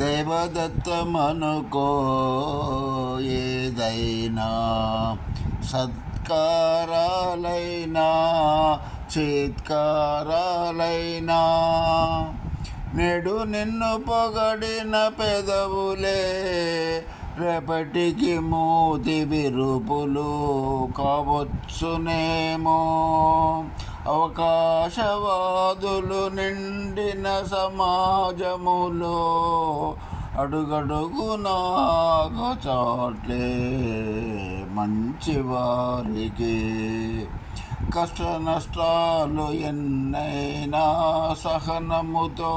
దేవదత్తమనుకో ఏదైనా సత్కారాలైనా చిత్కారాలైనా నేడు నిన్ను పొగడిన పెదవులే రేపటికి మూతి విరుపులు కావచ్చునేమో అవకాశవాదులు నిండిన సమాజములో అడుగడుగునా చాట్లే మంచివారికి. కష్ట నష్టాలు ఎన్నైనా సహనముతో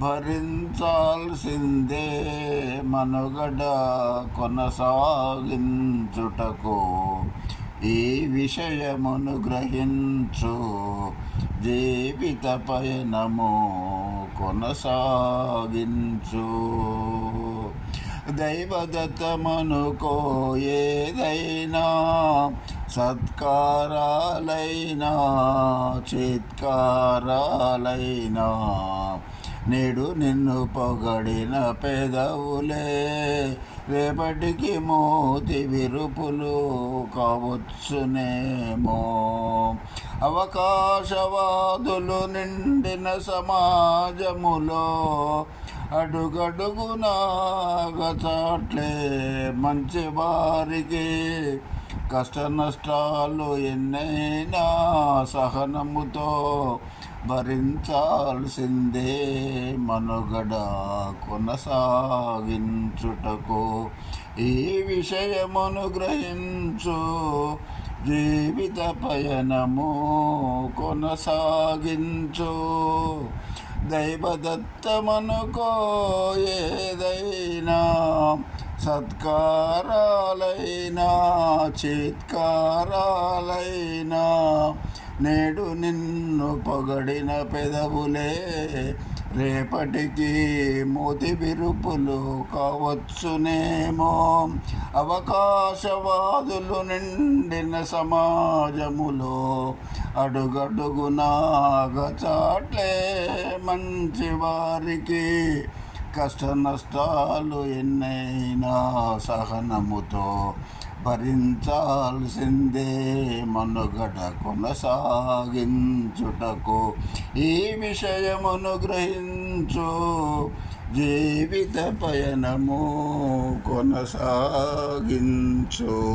భరించాల్సిందే మనుగడ కొనసాగించుటకు. ఈ విషయమును గ్రహించు. జీవిత పయనము కొనసాగించు. దైవదత్తమనుకో ఏదైనా సత్కారాలైనా చిత్కారాలైనా నేడు నిన్ను పొగడిన పెదవులే రేపటికి మోతి విరుపులు కావచ్చునేమో. అవకాశవాదులు నిండిన సమాజములో అడుగడుగునా చాట్లే మంచి వారికి కష్ట నష్టాలు ఎన్నైనా సహనముతో భరించాల్సిందే మనుగడ కొనసాగించుటకు. ఈ విషయమును గ్రహించు జీవిత పయనము కొనసాగించు. దైవదత్తమనుకో ఏదైనా సత్కారాలైనా చిత్కారాలైనా నేడు నిన్ను పొగడిన పెదవులే రేపటికి మోతి విరుపులు కావచ్చునేమో. అవకాశవాదులు నిండిన సమాజములో అడుగడుగునాగచాట్లే మంచి వారికి కష్ట నష్టాలు ఎన్నైనా సహనముతో భరించాల్సిందే మనుగడ కొనసాగించుటకు. ఈ విషయమును గ్రహించు. జీవిత పయనము కొనసాగించు.